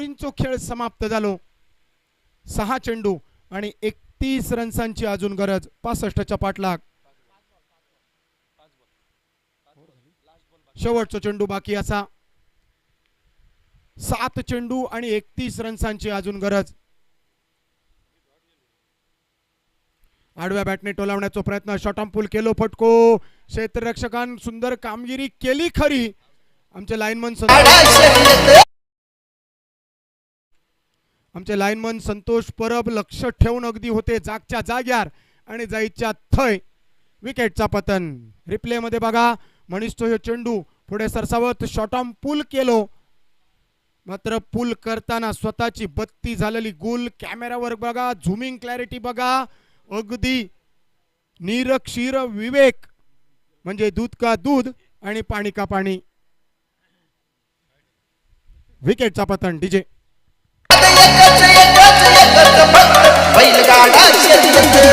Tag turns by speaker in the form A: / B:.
A: धावरींचो खेळ समाप्त झालो. सहा चेंडू आणि एकतीस रन्सांची अजून गरज पासष्टच्या पाठलाग. शेवटचा चेंडू बाकी असा. सात चेंडू आणि एकतीस रन्सांची अजून गरज. आडव्या बॅटने टोलावण्याचा प्रयत्न शॉटॉम केलो फटको. क्षेत्ररक्षकान सुंदर कामगिरी केली खरी. आमचे लाईनमन आमचे लाईनमन संतोष परब लक्ष ठेवून अगदी होते जागच्या जाग्यार आणि जायच्या थय विकेटचा पतन. रिप्ले मध्ये बघा मनीष तो चेंडू पुढे सरसावत शॉटॉम पूल केलो. मात्र पूल करताना स्वतःची बत्ती झालेली गुल कॅमेरावर बघा झुमिंग क्लॅरिटी बघा. अगदी निरक्षीर विवेक. म्हणजे दूध का दूध आणि पाणी का पाणी. विकेटचा पतन डीजे
B: பயில்காடாசியது என்று